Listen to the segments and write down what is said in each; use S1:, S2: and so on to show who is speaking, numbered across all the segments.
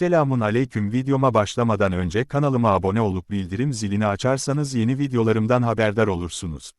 S1: Selamun aleyküm videoma başlamadan önce kanalıma abone olup bildirim zilini açarsanız yeni videolarımdan haberdar olursunuz.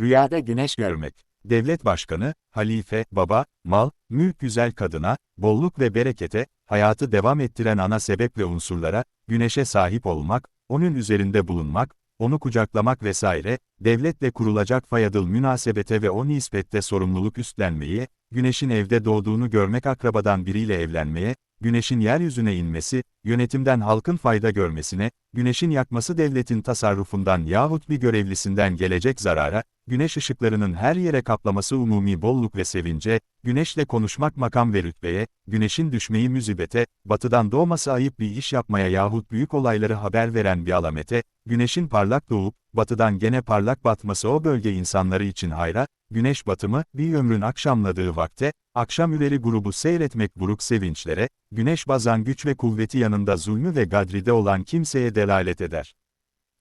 S1: Rüyada güneş görmek. Devlet başkanı, halife, baba, mal, mülk güzel kadına, bolluk ve berekete, hayatı devam ettiren ana sebep ve unsurlara, güneşe sahip olmak, onun üzerinde bulunmak, onu kucaklamak vesaire, devletle kurulacak fayadıl münasebete ve o nispette sorumluluk üstlenmeyi, güneşin evde doğduğunu görmek akrabadan biriyle evlenmeye, güneşin yeryüzüne inmesi, yönetimden halkın fayda görmesine, güneşin yakması devletin tasarrufundan yahut bir görevlisinden gelecek zarara, güneş ışıklarının her yere kaplaması umumi bolluk ve sevince, güneşle konuşmak makam ve rütbeye, güneşin düşmeyi müzibete, batıdan doğması ayıp bir iş yapmaya yahut büyük olayları haber veren bir alamete, güneşin parlak doğup, batıdan gene parlak batması o bölge insanları için hayra, güneş batımı, bir ömrün akşamladığı vakte, akşam üleri grubu seyretmek buruk sevinçlere, güneş bazan güç ve kuvveti yanında zulmü ve gadride olan kimseye delalet eder.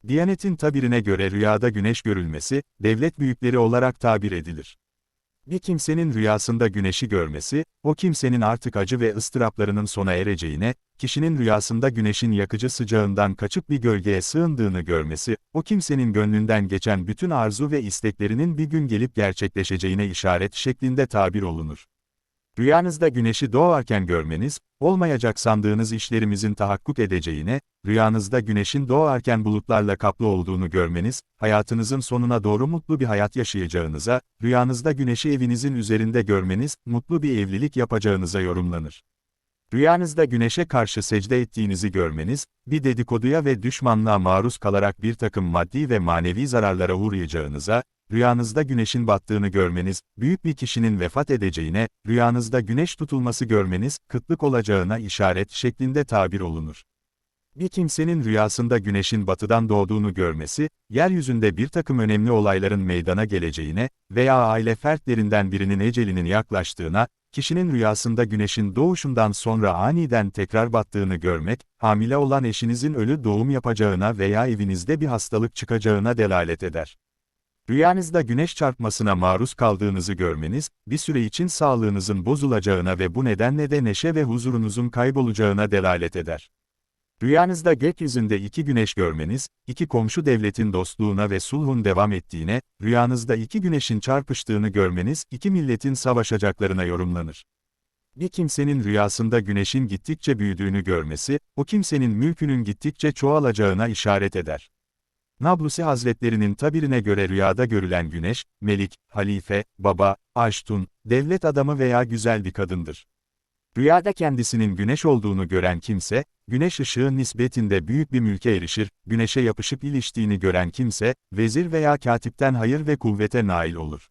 S1: Diyanetin tabirine göre rüyada güneş görülmesi, devlet büyükleri olarak tabir edilir. Bir kimsenin rüyasında güneşi görmesi, o kimsenin artık acı ve ıstıraplarının sona ereceğine, kişinin rüyasında güneşin yakıcı sıcağından kaçıp bir gölgeye sığındığını görmesi, o kimsenin gönlünden geçen bütün arzu ve isteklerinin bir gün gelip gerçekleşeceğine işaret şeklinde tabir olunur. Rüyanızda güneşi doğarken görmeniz, olmayacak sandığınız işlerimizin tahakkuk edeceğine, rüyanızda güneşin doğarken bulutlarla kaplı olduğunu görmeniz, hayatınızın sonuna doğru mutlu bir hayat yaşayacağınıza, rüyanızda güneşi evinizin üzerinde görmeniz, mutlu bir evlilik yapacağınıza yorumlanır. Rüyanızda güneşe karşı secde ettiğinizi görmeniz, bir dedikoduya ve düşmanlığa maruz kalarak bir takım maddi ve manevi zararlara uğrayacağınıza, rüyanızda güneşin battığını görmeniz, büyük bir kişinin vefat edeceğine, rüyanızda güneş tutulması görmeniz, kıtlık olacağına işaret şeklinde tabir olunur. Bir kimsenin rüyasında güneşin batıdan doğduğunu görmesi, yeryüzünde bir takım önemli olayların meydana geleceğine veya aile fertlerinden birinin ecelinin yaklaştığına, kişinin rüyasında güneşin doğuşundan sonra aniden tekrar battığını görmek, hamile olan eşinizin ölü doğum yapacağına veya evinizde bir hastalık çıkacağına delalet eder. Rüyanızda güneş çarpmasına maruz kaldığınızı görmeniz, bir süre için sağlığınızın bozulacağına ve bu nedenle de neşe ve huzurunuzun kaybolacağına delalet eder. Rüyanızda gökyüzünde iki güneş görmeniz, iki komşu devletin dostluğuna ve sulhun devam ettiğine, rüyanızda iki güneşin çarpıştığını görmeniz, iki milletin savaşacaklarına yorumlanır. Bir kimsenin rüyasında güneşin gittikçe büyüdüğünü görmesi, o kimsenin mülkünün gittikçe çoğalacağına işaret eder. Nablusi Hazretlerinin tabirine göre rüyada görülen güneş, melik, halife, baba, aştun, devlet adamı veya güzel bir kadındır. Rüyada kendisinin güneş olduğunu gören kimse, güneş ışığı nispetinde büyük bir mülke erişir, güneşe yapışıp iliştiğini gören kimse, vezir veya katipten hayır ve kuvvete nail olur.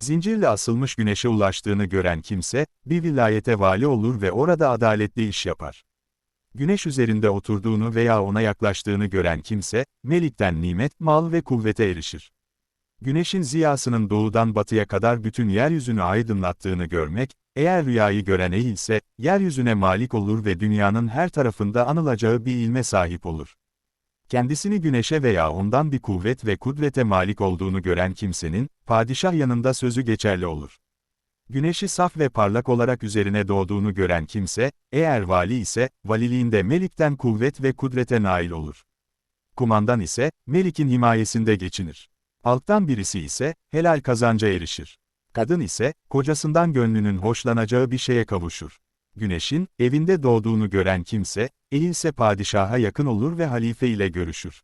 S1: Zincirle asılmış güneşe ulaştığını gören kimse, bir vilayete vali olur ve orada adaletli iş yapar. Güneş üzerinde oturduğunu veya ona yaklaştığını gören kimse, melikten nimet, mal ve kuvvete erişir. Güneşin ziyasının doğudan batıya kadar bütün yeryüzünü aydınlattığını görmek, eğer rüyayı gören eğilse, yeryüzüne malik olur ve dünyanın her tarafında anılacağı bir ilme sahip olur. Kendisini güneşe veya ondan bir kuvvet ve kudrete malik olduğunu gören kimsenin, padişah yanında sözü geçerli olur. Güneşi saf ve parlak olarak üzerine doğduğunu gören kimse, eğer vali ise, valiliğinde melikten kuvvet ve kudrete nail olur. Kumandan ise, melikin himayesinde geçinir. Halktan birisi ise, helal kazanca erişir. Kadın ise, kocasından gönlünün hoşlanacağı bir şeye kavuşur. Güneşin, evinde doğduğunu gören kimse, eğilse padişaha yakın olur ve halife ile görüşür.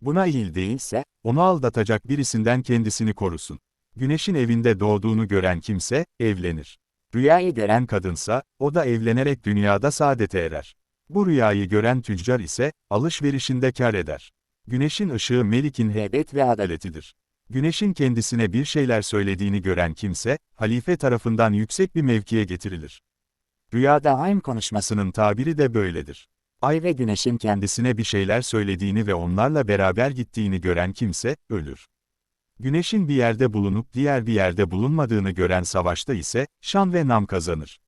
S1: Buna eğil değilse, onu aldatacak birisinden kendisini korusun. Güneşin evinde doğduğunu gören kimse, evlenir. Rüyayı gören kadınsa, o da evlenerek dünyada saadete erer. Bu rüyayı gören tüccar ise, alışverişinde kar eder. Güneşin ışığı Melik'in heybet ve adaletidir. Güneşin kendisine bir şeyler söylediğini gören kimse, halife tarafından yüksek bir mevkiye getirilir. Rüyada Aym konuşmasının tabiri de böyledir. Ay ve güneşin kendisine bir şeyler söylediğini ve onlarla beraber gittiğini gören kimse, ölür. Güneşin bir yerde bulunup diğer bir yerde bulunmadığını gören savaşta ise, şan ve nam kazanır.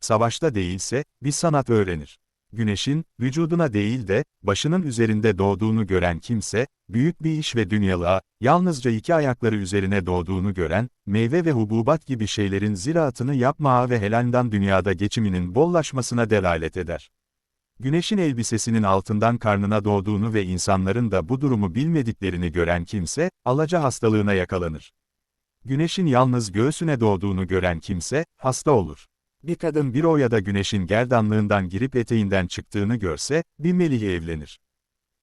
S1: Savaşta değilse, bir sanat öğrenir. Güneşin, vücuduna değil de, başının üzerinde doğduğunu gören kimse, büyük bir iş ve dünyalığa, yalnızca iki ayakları üzerine doğduğunu gören, meyve ve hububat gibi şeylerin ziraatını yapmaya ve helaldan dünyada geçiminin bollaşmasına delalet eder. Güneşin elbisesinin altından karnına doğduğunu ve insanların da bu durumu bilmediklerini gören kimse, alaca hastalığına yakalanır. Güneşin yalnız göğsüne doğduğunu gören kimse, hasta olur. Bir kadın bir oyada güneşin gerdanlığından girip eteğinden çıktığını görse, bir melih evlenir.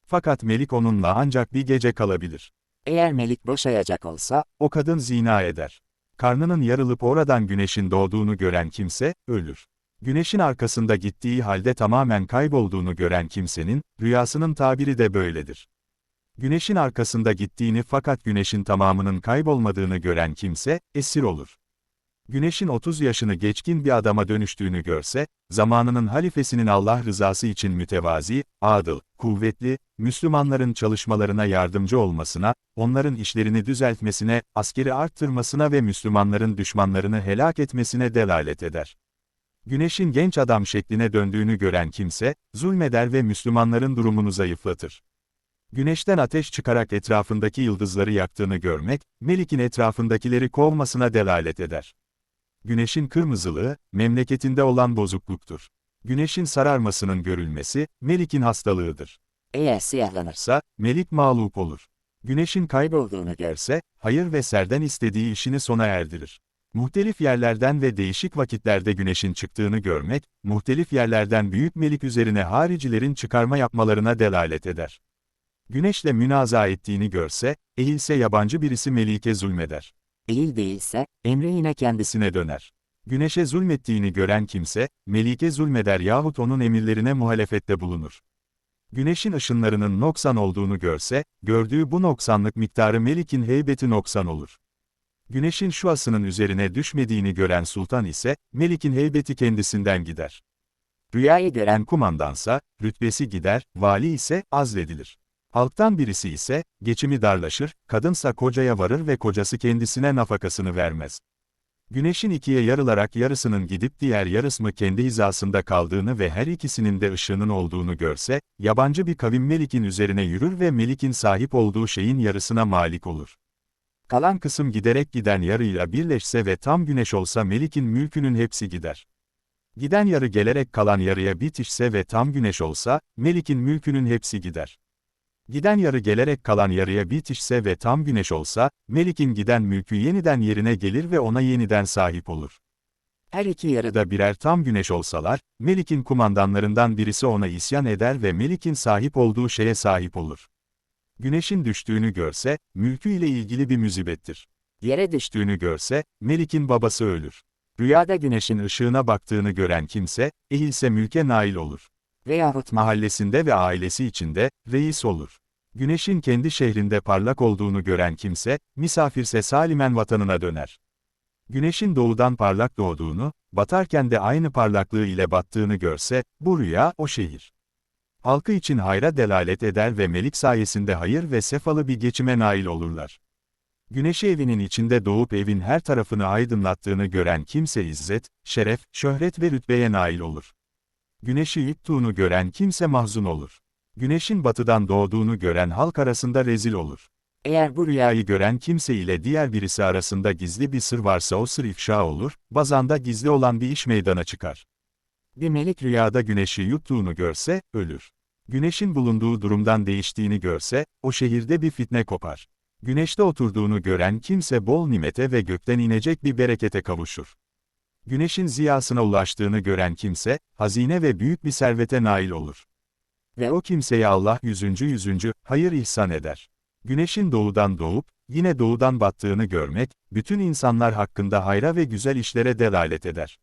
S1: Fakat melik onunla ancak bir gece kalabilir.
S2: Eğer Melik boşayacak olsa,
S1: O kadın zina eder. Karnının yarılıp oradan güneşin doğduğunu gören kimse, ölür. Güneşin arkasında gittiği halde tamamen kaybolduğunu gören kimsenin, rüyasının tabiri de böyledir. Güneşin arkasında gittiğini fakat güneşin tamamının kaybolmadığını gören kimse, esir olur. Güneşin 30 yaşını geçkin bir adama dönüştüğünü görse, zamanının halifesinin Allah rızası için mütevazi, adıl, kuvvetli, Müslümanların çalışmalarına yardımcı olmasına, onların işlerini düzeltmesine, askeri arttırmasına ve Müslümanların düşmanlarını helak etmesine delalet eder. Güneşin genç adam şekline döndüğünü gören kimse, zulmeder ve Müslümanların durumunu zayıflatır. Güneşten ateş çıkarak etrafındaki yıldızları yaktığını görmek, Melik'in etrafındakileri kovmasına delalet eder. Güneşin kırmızılığı, memleketinde olan bozukluktur. Güneşin sararmasının görülmesi, Melik'in hastalığıdır.
S2: eğer siyahlanırsa,
S1: Sa, Melik mağlup olur. Güneşin kaybolduğunu
S2: olduğunu gör.
S1: görse, hayır ve serden istediği işini sona erdirir. Muhtelif yerlerden ve değişik vakitlerde güneşin çıktığını görmek, muhtelif yerlerden büyük melik üzerine haricilerin çıkarma yapmalarına delalet eder. Güneşle münaza ettiğini görse, eğilse yabancı birisi melike zulmeder.
S2: Eğil değilse, emri yine kendisi.
S1: Kendisine döner. Güneşe zulmettiğini gören kimse, melike zulmeder yahut onun emirlerine muhalefette bulunur. Güneşin ışınlarının noksan olduğunu görse, gördüğü bu noksanlık miktarı melikin heybeti noksan olur. Güneşin şu asının üzerine düşmediğini gören sultan ise, melikin heybeti kendisinden gider.
S2: Rüyayı gören
S1: Eren kumandansa, rütbesi gider, vali ise azledilir. Halktan birisi ise, geçimi darlaşır, kadınsa kocaya varır ve kocası kendisine nafakasını vermez. Güneşin ikiye yarılarak yarısının gidip diğer yarısı mı kendi hizasında kaldığını ve her ikisinin de ışığının olduğunu görse, yabancı bir kavim Melik'in üzerine yürür ve Melik'in sahip olduğu şeyin yarısına malik olur. Kalan kısım giderek giden yarıyla birleşse ve tam güneş olsa Melik'in mülkünün hepsi gider. Giden yarı gelerek kalan yarıya bitişse ve tam güneş olsa, Melik'in mülkünün hepsi gider. Giden yarı gelerek kalan yarıya bitişse ve tam güneş olsa, Melik'in giden mülkü yeniden yerine gelir ve ona yeniden sahip olur.
S2: her iki yarıda
S1: birer tam güneş olsalar, Melik'in kumandanlarından birisi ona isyan eder ve Melik'in sahip olduğu şeye sahip olur. Güneşin düştüğünü görse, mülkü ile ilgili bir müzibettir.
S2: yere düştü.
S1: Düştüğünü görse, Melik'in babası ölür. Rüyada güneşin ışığına baktığını gören kimse, eğilse mülke nail olur.
S2: Veyahut ma
S1: Mahallesinde ve ailesi içinde, reis olur. Güneşin kendi şehrinde parlak olduğunu gören kimse, misafirse salimen vatanına döner. Güneşin doğudan parlak doğduğunu, batarken de aynı parlaklığı ile battığını görse, bu rüya, o şehir. Halkı için hayra delalet eder ve melik sayesinde hayır ve sefalı bir geçime nail olurlar. Güneşi evinin içinde doğup evin her tarafını aydınlattığını gören kimse izzet, şeref, şöhret ve rütbeye nail olur. Güneşi yuttuğunu gören kimse mahzun olur. Güneşin batıdan doğduğunu gören halk arasında rezil olur.
S2: eğer bu Rüyayı
S1: gören kimse ile diğer birisi arasında gizli bir sır varsa o sır ifşa olur, bazanda gizli olan bir iş meydana çıkar.
S2: Bir melik
S1: Rüyada güneşi yuttuğunu görse, ölür. Güneşin bulunduğu durumdan değiştiğini görse, o şehirde bir fitne kopar. Güneşte oturduğunu gören kimse bol nimete ve gökten inecek bir berekete kavuşur. Güneşin ziyasına ulaştığını gören kimse, hazine ve büyük bir servete nail olur. Ve o kimseye Allah yüzüncü yüzüncü, hayır ihsan eder. Güneşin doğudan doğup, yine doğudan battığını görmek, bütün insanlar hakkında hayra ve güzel işlere delalet eder.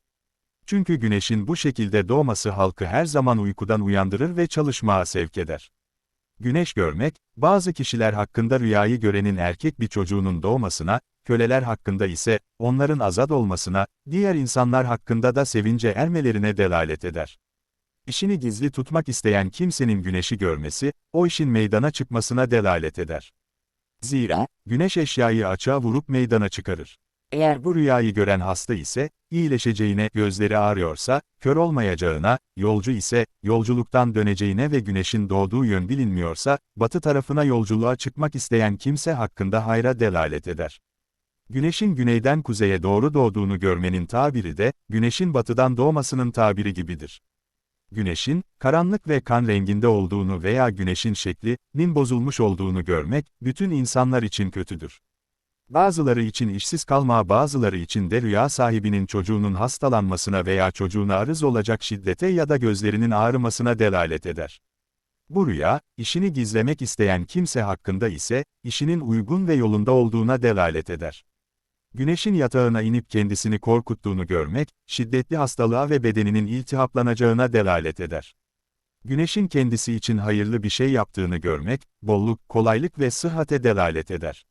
S1: Çünkü güneşin bu şekilde doğması halkı her zaman uykudan uyandırır ve çalışmaya sevk eder. Güneş görmek, bazı kişiler hakkında rüyayı görenin erkek bir çocuğunun doğmasına, köleler hakkında ise, onların azat olmasına, diğer insanlar hakkında da sevince ermelerine delalet eder. İşini gizli tutmak isteyen kimsenin güneşi görmesi, o işin meydana çıkmasına delalet eder. Zira, güneş eşyayı açığa vurup meydana çıkarır.
S2: Eğer bu
S1: rüyayı gören hasta ise, iyileşeceğine, gözleri ağrıyorsa, kör olmayacağına, yolcu ise, yolculuktan döneceğine ve güneşin doğduğu yön bilinmiyorsa, batı tarafına yolculuğa çıkmak isteyen kimse hakkında hayra delalet eder. Güneşin güneyden kuzeye doğru doğduğunu görmenin tabiri de, güneşin batıdan doğmasının tabiri gibidir. Güneşin, karanlık ve kan renginde olduğunu veya güneşin şeklinin bozulmuş olduğunu görmek, bütün insanlar için kötüdür. Bazıları için işsiz kalma bazıları için de rüya sahibinin çocuğunun hastalanmasına veya çocuğuna arız olacak şiddete ya da gözlerinin ağrımasına delalet eder. Bu rüya, işini gizlemek isteyen kimse hakkında ise, işinin uygun ve yolunda olduğuna delalet eder. Güneşin yatağına inip kendisini korkuttuğunu görmek, şiddetli hastalığa ve bedeninin iltihaplanacağına delalet eder. Güneşin kendisi için hayırlı bir şey yaptığını görmek, bolluk, kolaylık ve sıhhate delalet eder.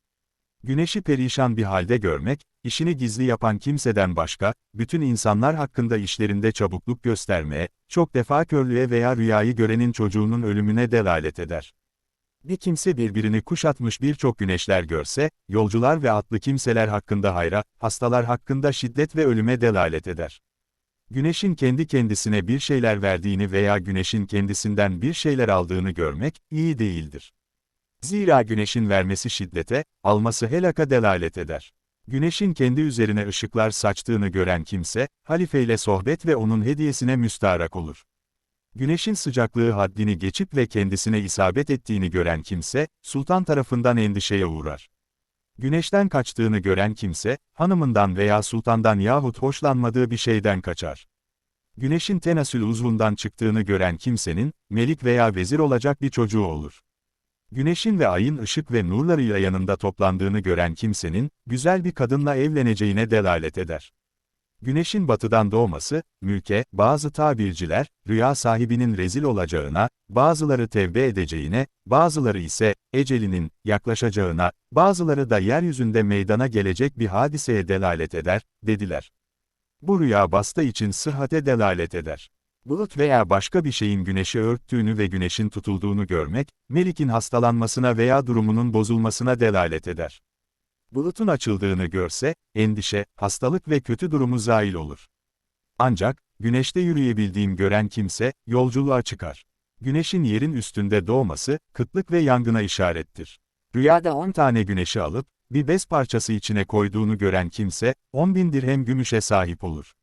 S1: Güneşi perişan bir halde görmek, işini gizli yapan kimseden başka, bütün insanlar hakkında işlerinde çabukluk göstermeye, çok defa körlüğe veya rüyayı görenin çocuğunun ölümüne delalet eder. Bir kimse birbirini kuşatmış birçok güneşler görse, yolcular ve atlı kimseler hakkında hayra, hastalar hakkında şiddet ve ölüme delalet eder. Güneşin kendi kendisine bir şeyler verdiğini veya güneşin kendisinden bir şeyler aldığını görmek, iyi değildir. Zira güneşin vermesi şiddete, alması helaka delalet eder. Güneşin kendi üzerine ışıklar saçtığını gören kimse, halifeyle sohbet ve onun hediyesine müstarak olur. Güneşin sıcaklığı haddini geçip ve kendisine isabet ettiğini gören kimse, sultan tarafından endişeye uğrar. Güneşten kaçtığını gören kimse, hanımından veya sultandan yahut hoşlanmadığı bir şeyden kaçar. Güneşin tenasül uzvundan çıktığını gören kimsenin, melik veya vezir olacak bir çocuğu olur. Güneşin ve ayın ışık ve nurlarıyla yanında toplandığını gören kimsenin, güzel bir kadınla evleneceğine delalet eder. Güneşin batıdan doğması, mülke, bazı tabirciler, rüya sahibinin rezil olacağına, bazıları tevbe edeceğine, bazıları ise, ecelinin, yaklaşacağına, bazıları da yeryüzünde meydana gelecek bir hadiseye delalet eder, dediler. Bu rüya basta için sıhhate delalet eder. Bulut veya başka bir şeyin güneşi örttüğünü ve güneşin tutulduğunu görmek, melikin hastalanmasına veya durumunun bozulmasına delalet eder. Bulutun açıldığını görse, endişe, hastalık ve kötü durumu zail olur. Ancak, güneşte yürüyebildiğim gören kimse, yolculuğa çıkar. Güneşin yerin üstünde doğması, kıtlık ve yangına işarettir. Rüyada 10 tane güneşi alıp, bir bez parçası içine koyduğunu gören kimse, 10 bin dirhem gümüşe sahip olur.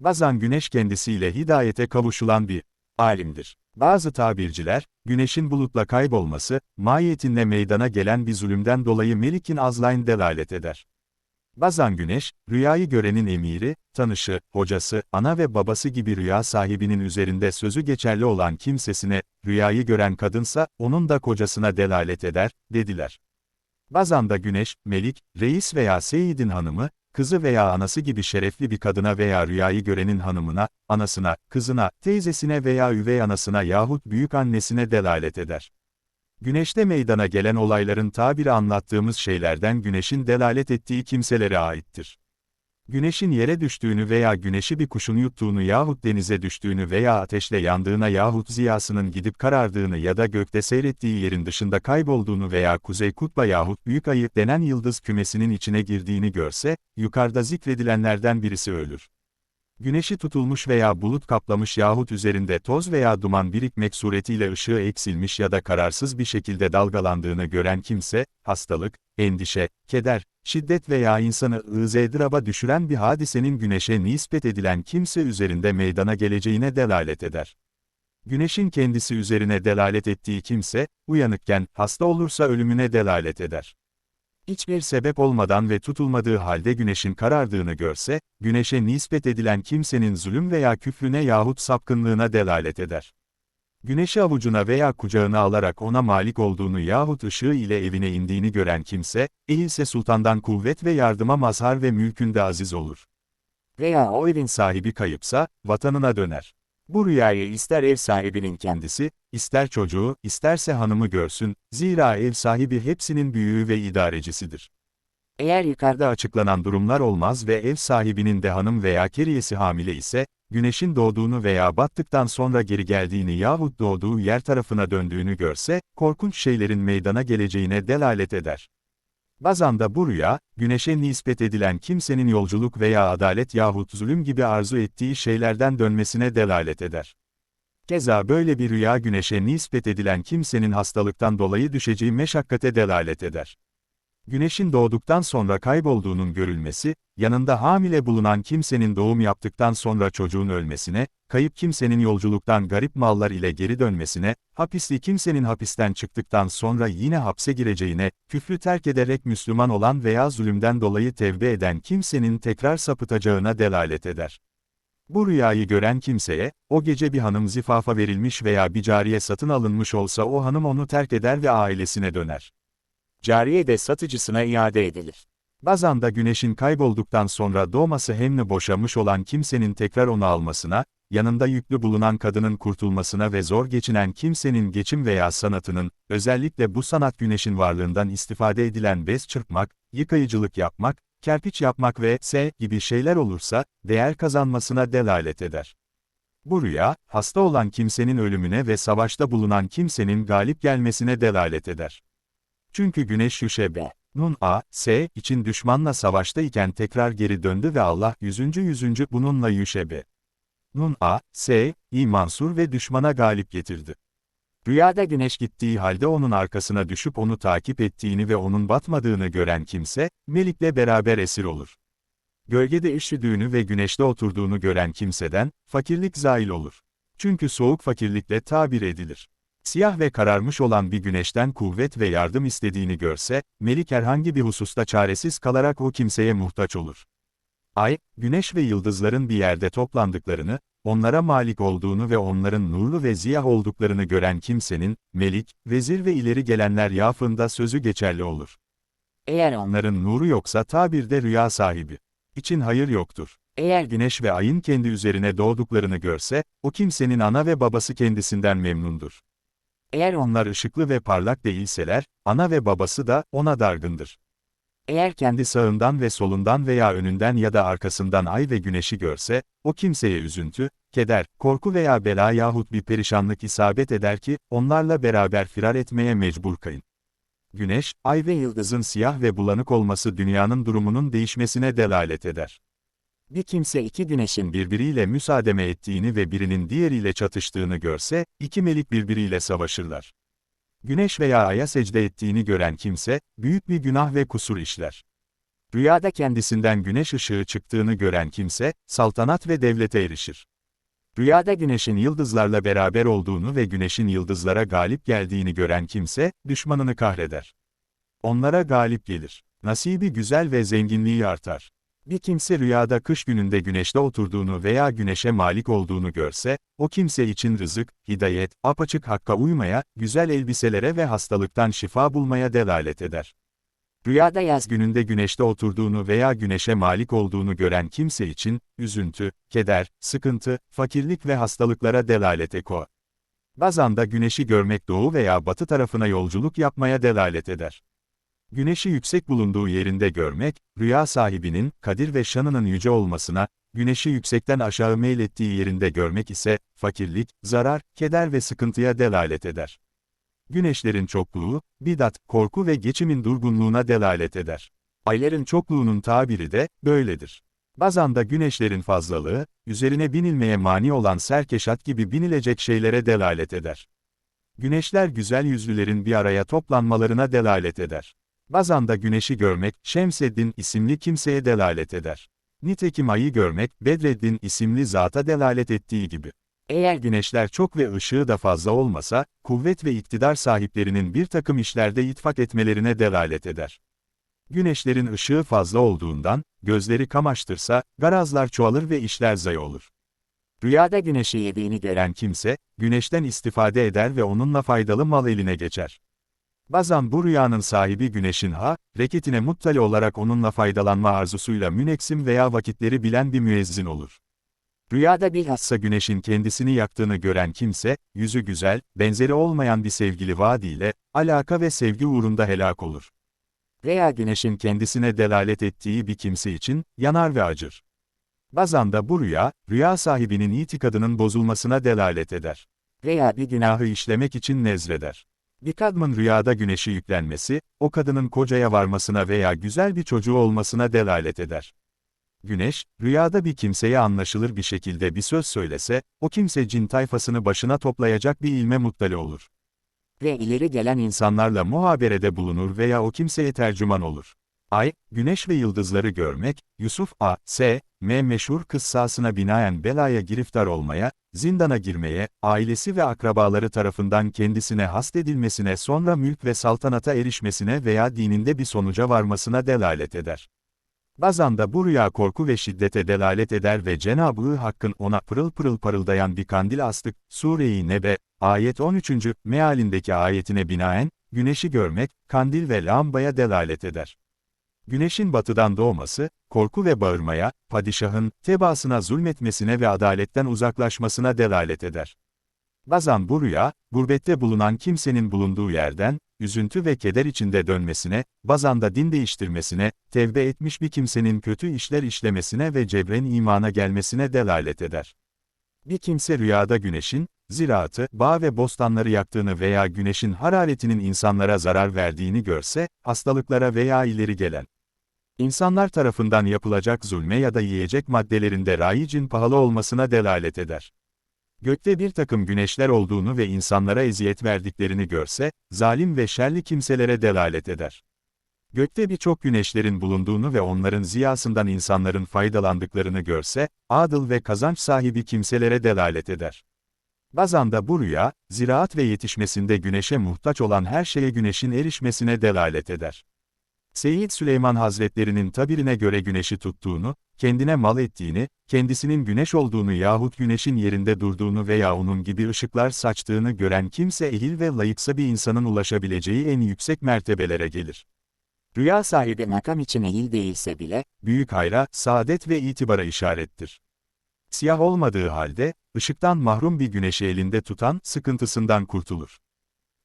S1: Bazen güneş kendisiyle hidayete kavuşulan bir alimdir. Bazı tabirciler, güneşin bulutla kaybolması, mahiyetinle meydana gelen bir zulümden dolayı Melik'in azlayn delalet eder. Bazen güneş, rüyayı görenin emiri, tanışı, hocası, ana ve babası gibi rüya sahibinin üzerinde sözü geçerli olan kimsesine, rüyayı gören kadınsa, onun da kocasına delalet eder, dediler. Bazen de güneş, melik, reis veya seyidin hanımı, kızı veya anası gibi şerefli bir kadına veya rüyayı görenin hanımına, anasına, kızına, teyzesine veya üvey anasına yahut büyük annesine delalet eder. Güneşte meydana gelen olayların tabiri anlattığımız şeylerden güneşin delalet ettiği kimselere aittir. Güneşin yere düştüğünü veya güneşi bir kuşun yuttuğunu yahut denize düştüğünü veya ateşle yandığına yahut ziyasının gidip karardığını ya da gökte seyrettiği yerin dışında kaybolduğunu veya kuzey kutba yahut büyük ayı denen yıldız kümesinin içine girdiğini görse, yukarıda zikredilenlerden birisi ölür. Güneşi tutulmuş veya bulut kaplamış yahut üzerinde toz veya duman birikmek suretiyle ışığı eksilmiş ya da kararsız bir şekilde dalgalandığını gören kimse, hastalık, endişe, keder, şiddet veya insanı ızdıraba düşüren bir hadisenin güneşe nispet edilen kimse üzerinde meydana geleceğine delalet eder. Güneşin kendisi üzerine delalet ettiği kimse, uyanıkken, hasta olursa ölümüne delalet eder. Hiçbir sebep olmadan ve tutulmadığı halde güneşin karardığını görse, güneşe nispet edilen kimsenin zulüm veya küfrüne yahut sapkınlığına delalet eder. Güneşi avucuna veya kucağına alarak ona malik olduğunu yahut ışığı ile evine indiğini gören kimse, ehilse sultandan kuvvet ve yardıma mazhar ve mülkünde aziz olur. Veya o evin sahibi kayıpsa, vatanına döner. Bu rüyayı ister ev sahibinin kendisi, ister çocuğu, isterse hanımı görsün, zira ev sahibi hepsinin büyüğü ve idarecisidir. Eğer yukarıda açıklanan durumlar olmaz ve ev sahibinin de hanım veya keriyesi hamile ise, güneşin doğduğunu veya battıktan sonra geri geldiğini yahut doğduğu yer tarafına döndüğünü görse, korkunç şeylerin meydana geleceğine delalet eder. Bazen de bu rüya, güneşe nispet edilen kimsenin yolculuk veya adalet yahut zulüm gibi arzu ettiği şeylerden dönmesine delalet eder. Keza böyle bir rüya güneşe nispet edilen kimsenin hastalıktan dolayı düşeceği meşakkate delalet eder. Güneşin doğduktan sonra kaybolduğunun görülmesi, yanında hamile bulunan kimsenin doğum yaptıktan sonra çocuğun ölmesine, kayıp kimsenin yolculuktan garip mallar ile geri dönmesine, hapisli kimsenin hapisten çıktıktan sonra yine hapse gireceğine, küfrü terk ederek Müslüman olan veya zulümden dolayı tevbe eden kimsenin tekrar sapıtacağına delalet eder. Bu rüyayı gören kimseye, o gece bir hanım zifafa verilmiş veya bir cariye satın alınmış olsa o hanım onu terk eder ve ailesine döner.
S2: Cariye de satıcısına iade edilir.
S1: Bazen de güneşin kaybolduktan sonra doğması hemle boşamış olan kimsenin tekrar onu almasına, yanında yüklü bulunan kadının kurtulmasına ve zor geçinen kimsenin geçim veya sanatının, özellikle bu sanat güneşin varlığından istifade edilen bez çırpmak, yıkayıcılık yapmak, kerpiç yapmak ve s gibi şeyler olursa, değer kazanmasına delalet eder. Bu rüya, hasta olan kimsenin ölümüne ve savaşta bulunan kimsenin galip gelmesine delalet eder. Çünkü güneş Yüşebe, Nun A, S için düşmanla savaşta iken tekrar geri döndü ve Allah yüzüncü yüzüncü bununla Yüşebe. Nun A, S, İ Mansur ve düşmana galip getirdi. Rüyada güneş gittiği halde onun arkasına düşüp onu takip ettiğini ve onun batmadığını gören kimse, Melik'le beraber esir olur. Gölgede üşüdüğünü ve güneşte oturduğunu gören kimseden, fakirlik zail olur. Çünkü soğuk fakirlikle tabir edilir. Siyah ve kararmış olan bir güneşten kuvvet ve yardım istediğini görse, Melik herhangi bir hususta çaresiz kalarak o kimseye muhtaç olur. Ay, güneş ve yıldızların bir yerde toplandıklarını, onlara malik olduğunu ve onların nurlu ve ziyah olduklarını gören kimsenin, melik, vezir ve ileri gelenler yafında sözü geçerli olur.
S2: Eğer on,
S1: Onların nuru yoksa tabirde rüya sahibi. için hayır yoktur.
S2: eğer
S1: Güneş ve ayın kendi üzerine doğduklarını görse, o kimsenin ana ve babası kendisinden memnundur.
S2: eğer on,
S1: Onlar ışıklı ve parlak değilseler, ana ve babası da ona dargındır.
S2: Eğer kendi
S1: sağından ve solundan veya önünden ya da arkasından ay ve güneşi görse, o kimseye üzüntü, keder, korku veya bela yahut bir perişanlık isabet eder ki, onlarla beraber firar etmeye mecbur kayın. Güneş, ay ve yıldızın siyah ve bulanık olması dünyanın durumunun değişmesine delalet eder.
S2: bir kimse iki güneşin bir
S1: Birbiriyle müsaademe ettiğini ve birinin diğeriyle çatıştığını görse, iki melik birbiriyle savaşırlar. Güneş veya aya secde ettiğini gören kimse, büyük bir günah ve kusur işler. Rüyada kendisinden güneş ışığı çıktığını gören kimse, saltanat ve devlete erişir. Rüyada güneşin yıldızlarla beraber olduğunu ve güneşin yıldızlara galip geldiğini gören kimse, düşmanını kahreder. Onlara galip gelir. Nasibi güzel ve zenginliği artar. Bir kimse rüyada kış gününde güneşte oturduğunu veya güneşe malik olduğunu görse, o kimse için rızık, hidayet, apaçık hakka uymaya, güzel elbiselere ve hastalıktan şifa bulmaya delalet eder.
S2: rüyada yaz
S1: Gününde güneşte oturduğunu veya güneşe malik olduğunu gören kimse için, üzüntü, keder, sıkıntı, fakirlik ve hastalıklara delalet eko. Bazen de güneşi görmek doğu veya batı tarafına yolculuk yapmaya delalet eder. Güneşi yüksek bulunduğu yerinde görmek, rüya sahibinin, kadir ve şanının yüce olmasına, güneşi yüksekten aşağı meylettiği yerinde görmek ise, fakirlik, zarar, keder ve sıkıntıya delalet eder. Güneşlerin çokluğu, bidat, korku ve geçimin durgunluğuna delalet eder. Ayların çokluğunun tabiri de, böyledir. Bazen de güneşlerin fazlalığı, üzerine binilmeye mani olan serkeşat gibi binilecek şeylere delalet eder. Güneşler güzel yüzlülerin bir araya toplanmalarına delalet eder. Bazen de güneşi görmek, Şemseddin isimli kimseye delalet eder. Nitekim ayı görmek, Bedreddin isimli zata delalet ettiği gibi.
S2: eğer
S1: Güneşler çok ve ışığı da fazla olmasa, kuvvet ve iktidar sahiplerinin bir takım işlerde ittifak etmelerine delalet eder. Güneşlerin ışığı fazla olduğundan, gözleri kamaştırsa, garazlar çoğalır ve işler zayi olur.
S2: rüyada güneşi yediğini gören
S1: kimse, güneşten istifade eder ve onunla faydalı mal eline geçer. Bazen bu rüyanın sahibi güneşin ha, reketine muttali olarak onunla faydalanma arzusuyla müneksim veya vakitleri bilen bir müezzin olur.
S2: rüyada bilhassa
S1: Assa güneşin kendisini yaktığını gören kimse, yüzü güzel, benzeri olmayan bir sevgili vaadiyle, alaka ve sevgi uğrunda helak olur.
S2: veya güneş
S1: Güneşin kendisine delalet ettiği bir kimse için, yanar ve acır. Bazen de bu rüya, rüya sahibinin itikadının bozulmasına delalet eder.
S2: veya bir günah
S1: Günahı işlemek için nezreder. Bir kadının rüyada güneşi yüklenmesi, o kadının kocaya varmasına veya güzel bir çocuğu olmasına delalet eder. Güneş, rüyada bir kimseye anlaşılır bir şekilde bir söz söylese, o kimse cin tayfasını başına toplayacak bir ilme muttali olur.
S2: ve ileri gelen insan
S1: insanlarla muhaberede bulunur veya o kimseye tercüman olur. Ay, güneş ve yıldızları görmek, Yusuf A. S. M. meşhur kıssasına binaen belaya giriftar olmaya, zindana girmeye, ailesi ve akrabaları tarafından kendisine hasledilmesine sonra mülk ve saltanata erişmesine veya dininde bir sonuca varmasına delalet eder. Bazen de bu rüya korku ve şiddete delalet eder ve Cenab-ı Hakk'ın ona pırıl pırıl parıldayan bir kandil astık, Sure-i Nebe, ayet 13. mealindeki ayetine binaen, güneşi görmek, kandil ve lambaya delalet eder. Güneşin batıdan doğması, korku ve bağırmaya, padişahın, tebaasına zulmetmesine ve adaletten uzaklaşmasına delalet eder. Bazen bu rüya, gurbette bulunan kimsenin bulunduğu yerden, üzüntü ve keder içinde dönmesine, bazen de din değiştirmesine, tevbe etmiş bir kimsenin kötü işler işlemesine ve cebren imana gelmesine delalet eder. Bir kimse rüyada güneşin, ziraatı, bağ ve bostanları yaktığını veya güneşin hararetinin insanlara zarar verdiğini görse, hastalıklara veya ileri gelen, insanlar tarafından yapılacak zulme ya da yiyecek maddelerinde rayicin pahalı olmasına delalet eder. Gökte bir takım güneşler olduğunu ve insanlara eziyet verdiklerini görse, zalim ve şerli kimselere delalet eder. Gökte birçok güneşlerin bulunduğunu ve onların ziyasından insanların faydalandıklarını görse, adıl ve kazanç sahibi kimselere delalet eder. Bazen de bu rüya, ziraat ve yetişmesinde güneşe muhtaç olan her şeye güneşin erişmesine delalet eder. Seyyid Süleyman Hazretlerinin tabirine göre güneşi tuttuğunu, kendine mal ettiğini, kendisinin güneş olduğunu yahut güneşin yerinde durduğunu veya onun gibi ışıklar saçtığını gören kimse ehil ve layıksa bir insanın ulaşabileceği en yüksek mertebelere gelir.
S2: rüya sahibi makam için eğil değilse bile,
S1: Büyük hayra, saadet ve itibara işarettir. Siyah olmadığı halde, ışıktan mahrum bir güneşi elinde tutan, sıkıntısından kurtulur.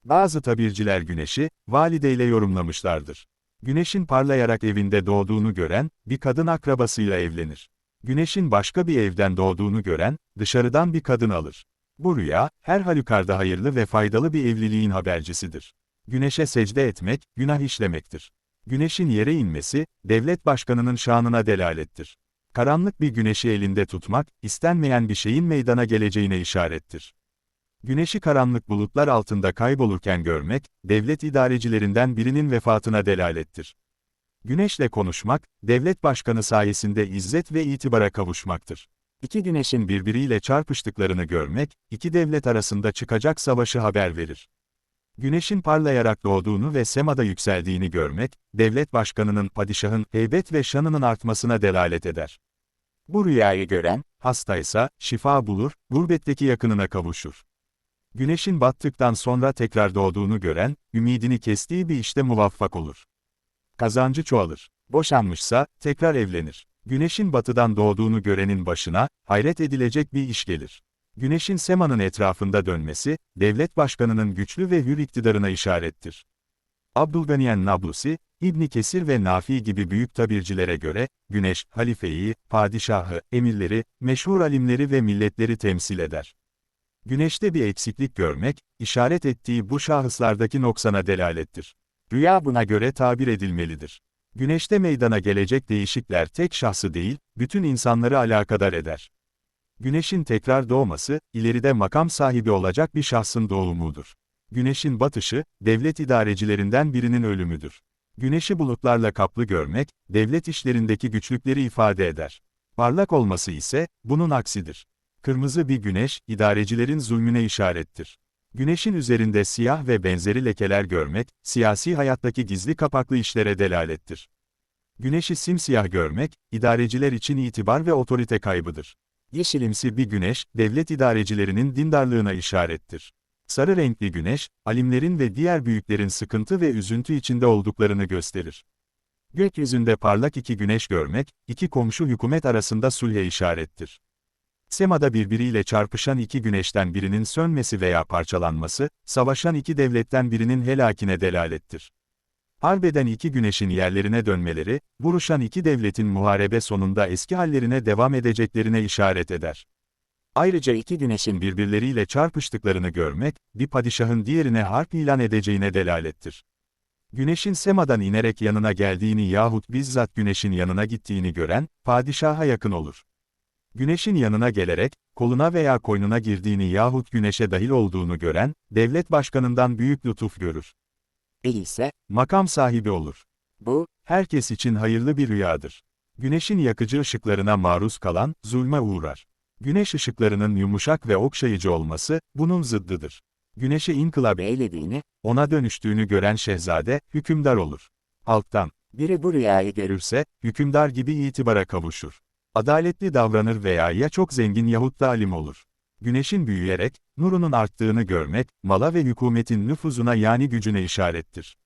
S1: Bazı tabirciler güneşi, valideyle yorumlamışlardır. Güneşin parlayarak evinde doğduğunu gören, bir kadın akrabasıyla evlenir. Güneşin başka bir evden doğduğunu gören, dışarıdan bir kadın alır. Bu rüya, her halükarda hayırlı ve faydalı bir evliliğin habercisidir. Güneşe secde etmek, günah işlemektir. Güneşin yere inmesi, devlet başkanının şanına delalettir. Karanlık bir güneşi elinde tutmak, istenmeyen bir şeyin meydana geleceğine işarettir. Güneşi karanlık bulutlar altında kaybolurken görmek, devlet idarecilerinden birinin vefatına delalettir. Güneşle konuşmak, devlet başkanı sayesinde izzet ve itibara kavuşmaktır. İki güneşin birbiriyle çarpıştıklarını görmek, iki devlet arasında çıkacak savaşı haber verir. Güneşin parlayarak doğduğunu ve semada yükseldiğini görmek, devlet başkanının padişahın heybet ve şanının artmasına delalet eder.
S2: bu rüyayı gören,
S1: Hastaysa, şifa bulur, gurbetteki yakınına kavuşur. Güneşin battıktan sonra tekrar doğduğunu gören, ümidini kestiği bir işte muvaffak olur. Kazancı çoğalır. Boşanmışsa, tekrar evlenir. Güneşin batıdan doğduğunu görenin başına, hayret edilecek bir iş gelir. Güneşin semanın etrafında dönmesi, devlet başkanının güçlü ve hür iktidarına işarettir. Abdülganiyen Nablusi, İbni Kesir ve Nafi gibi büyük tabircilere göre, güneş, halifeyi, padişahı, emirleri, meşhur alimleri ve milletleri temsil eder. Güneşte bir eksiklik görmek, işaret ettiği bu şahıslardaki noksana delalettir. Rüya buna göre tabir edilmelidir. Güneşte meydana gelecek değişikler tek şahsı değil, bütün insanları alakadar eder. Güneşin tekrar doğması, ileride makam sahibi olacak bir şahsın doğumudur. Güneşin batışı, devlet idarecilerinden birinin ölümüdür. Güneşi bulutlarla kaplı görmek, devlet işlerindeki güçlükleri ifade eder. Parlak olması ise, bunun aksidir. Kırmızı bir güneş, idarecilerin zulmüne işarettir. Güneşin üzerinde siyah ve benzeri lekeler görmek, siyasi hayattaki gizli kapaklı işlere delalettir. Güneşi simsiyah görmek, idareciler için itibar ve otorite kaybıdır. Yeşilimsi bir güneş, devlet idarecilerinin dindarlığına işarettir. Sarı renkli güneş, alimlerin ve diğer büyüklerin sıkıntı ve üzüntü içinde olduklarını gösterir. Gökyüzünde parlak iki güneş görmek, iki komşu hükümet arasında sulhe işarettir. Semada birbiriyle çarpışan iki güneşten birinin sönmesi veya parçalanması, savaşan iki devletten birinin helakine delalettir. Harbeden iki güneşin yerlerine dönmeleri, vuruşan iki devletin muharebe sonunda eski hallerine devam edeceklerine işaret eder. Ayrıca iki güneşin birbirleriyle çarpıştıklarını görmek, bir padişahın diğerine harp ilan edeceğine delalettir. Güneşin semadan inerek yanına geldiğini yahut bizzat güneşin yanına gittiğini gören, padişaha yakın olur. Güneşin yanına gelerek, koluna veya koynuna girdiğini yahut güneşe dahil olduğunu gören, devlet başkanından büyük lütuf görür.
S2: E ise,
S1: Makam sahibi olur.
S2: bu,
S1: Herkes için hayırlı bir rüyadır. Güneşin yakıcı ışıklarına maruz kalan, zulme uğrar. Güneş ışıklarının yumuşak ve okşayıcı olması, bunun zıddıdır. Güneşe inkılap
S2: beylediğini,
S1: ona dönüştüğünü gören şehzade, hükümdar olur. Halktan,
S2: biri bu rüyayı görür,
S1: görürse, hükümdar gibi itibara kavuşur. Adaletli davranır veya ya çok zengin yahut da alim olur. Güneşin büyüyerek, nurunun arttığını görmek, mala ve hükümetin nüfuzuna yani gücüne işarettir.